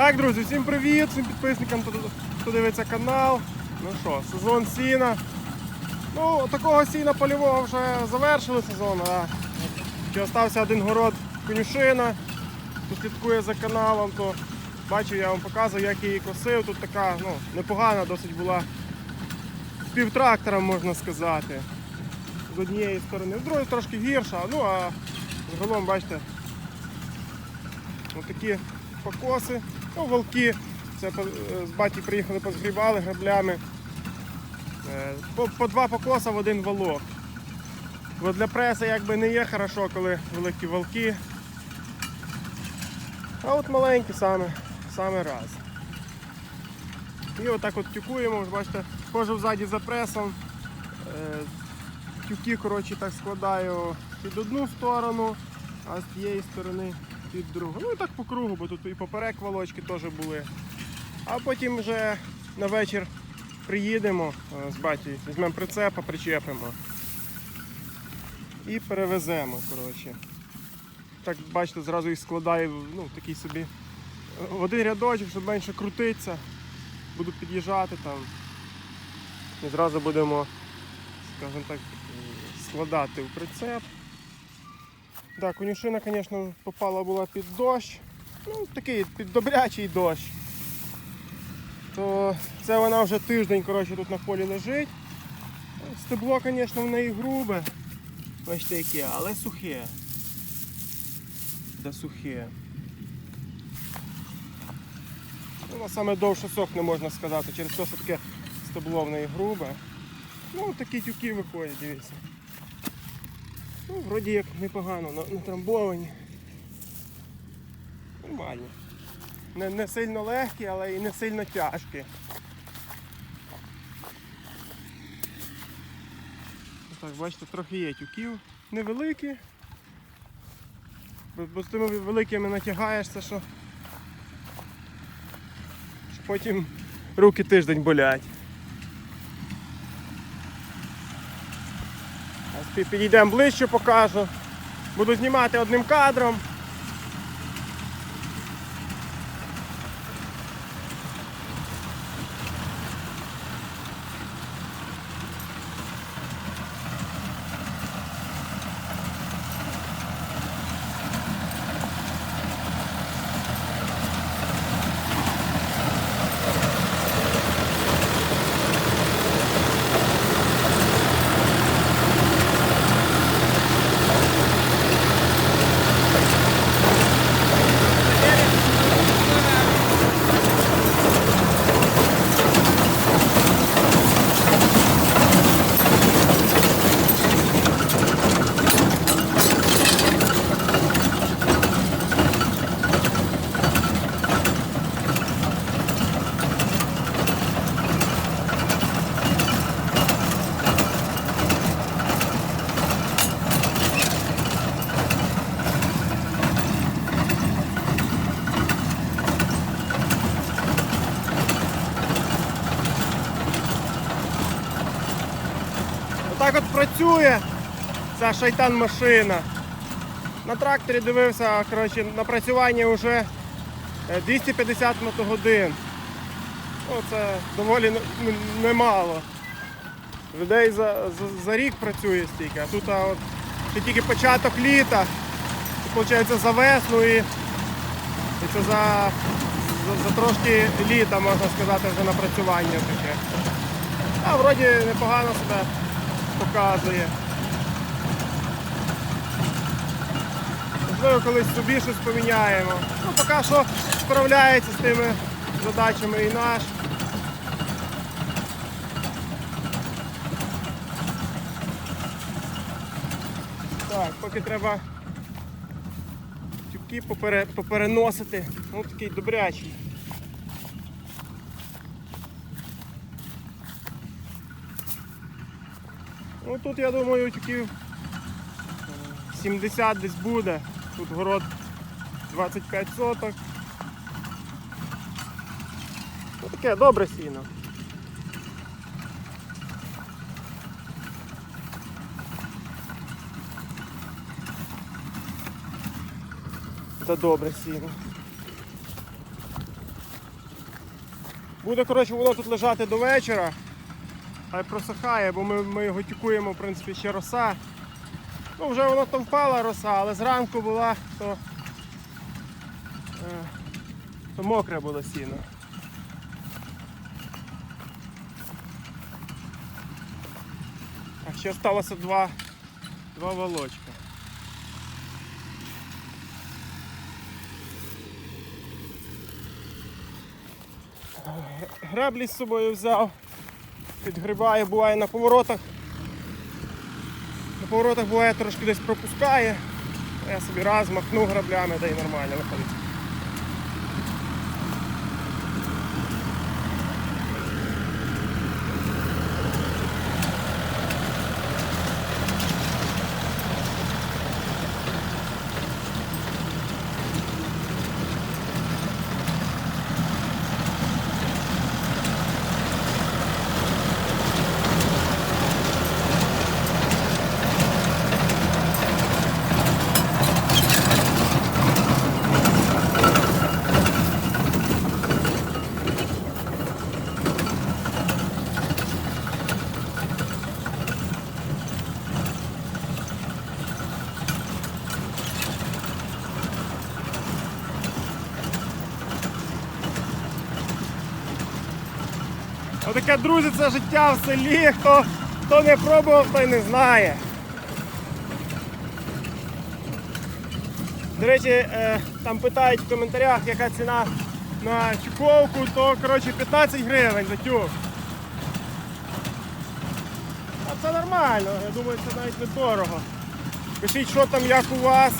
Так, друзі, всім привіт, всім підписникам, хто, дивиться канал. Ну що, сезон сіна. Ну, такого сіна польового вже завершили сезон, а ще остався один город конюшина. Хто слідкує за каналом, то бачив, я вам показував, як її косив. Тут така ну, непогана досить була з півтрактора, можна сказати. З однієї сторони, з другої трошки гірша, ну а загалом, бачите, Ось такі покоси, ну, волки. Це е, з баті приїхали, позгрібали граблями. Е, По, по два покоса в один волок. Бо для преси якби не є хорошо, коли великі волки. А от маленькі саме, саме раз. І отак от тюкуємо, бачите, хожу ззаді за пресом. Е, Тюки коротше, так складаю під одну сторону, а з тієї сторони під другу. Ну і так по кругу, бо тут і поперек волочки теж були. А потім вже на вечір приїдемо е, з батьком, візьмемо прицепа, причепимо і перевеземо. коротше. Так, бачите, зразу їх складаю ну, такий собі е, в один рядочок, щоб менше крутитися. Буду під'їжджати там. І зразу будемо, скажімо так, е, складати в прицеп. Так, конюшина, звісно, попала була під дощ. Ну, такий під добрячий дощ. То це вона вже тиждень коротше, тут на полі лежить. Стебло, звісно, в неї грубе. Бачите яке, але сухе. Да сухе. Ну, саме довше сохне, можна сказати, через те, що таке стебло в неї грубе. Ну, такі тюки виходять, дивіться. Ну, вроді як непогано, на- натрамбовані. Нормально. Не, не сильно легкі, але і не сильно тяжкі. Так, бачите, трохи є тюків. Невеликі. Бо, з тими великими натягаєшся, що потім руки тиждень болять. Підійдемо ближче, покажу. Буду знімати одним кадром. Отак от працює ця шайтан машина. На тракторі дивився, коротше, напрацювання вже е, 250 мотогодин. Ну, це доволі немало. Людей за, за, за рік працює стільки, а тут а, от, ще тільки початок літа, виходить за весну і, і це за, за, за трошки літа, можна сказати, вже напрацювання таке. А вроді непогано себе показує. Можливо, колись собі щось поміняємо. Ну, поки що справляється з тими задачами і наш. Так, поки треба тюки попере, попереносити. Ну такий добрячий. Ну тут я думаю е, 70 десь буде. Тут город 25 соток. Ну таке добре сіно. Це добре сіно. Буде, коротше, воно тут лежати до вечора. Хай просихає, бо ми, ми його тікуємо, в принципі, ще роса. Ну, вже воно там впала роса, але зранку була, то, е, то мокре було сіно. А ще сталося два, два волочка. Греблі з собою взяв, підгрібає, буває на поворотах. На поворотах буває трошки десь пропускає. Я собі раз махну граблями, да й нормально виходить. Отаке, друзі, це життя в селі. Хто, хто не пробував, той не знає. До речі, е, там питають в коментарях, яка ціна на чуковку, то коротше 15 гривень за тюк. А це нормально, я думаю, це навіть не дорого. Пишіть, що там, як у вас.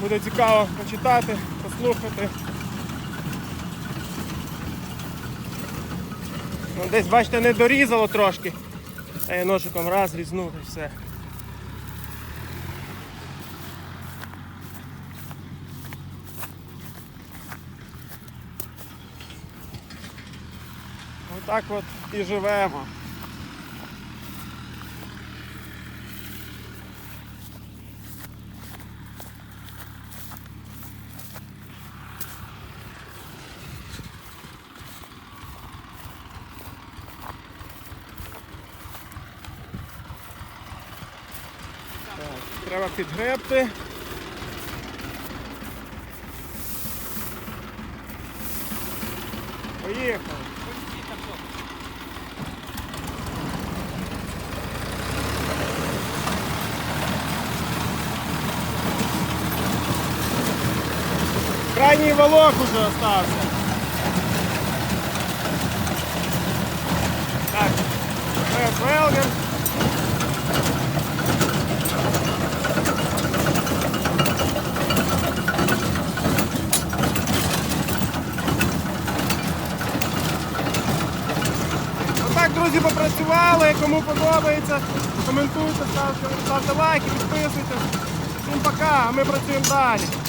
Буде цікаво почитати, послухати. Ну, десь, бачите, не дорізало трошки. А я ножиком раз різнув і все. Отак от і живемо. треба підгребти. Поїхали. Крайній волок уже остався. Так, це Велгер. Друзі. Кому подобається, коментуйте, ставте, ставте лайки, підписуйтесь. Всім пока, а ми працюємо далі.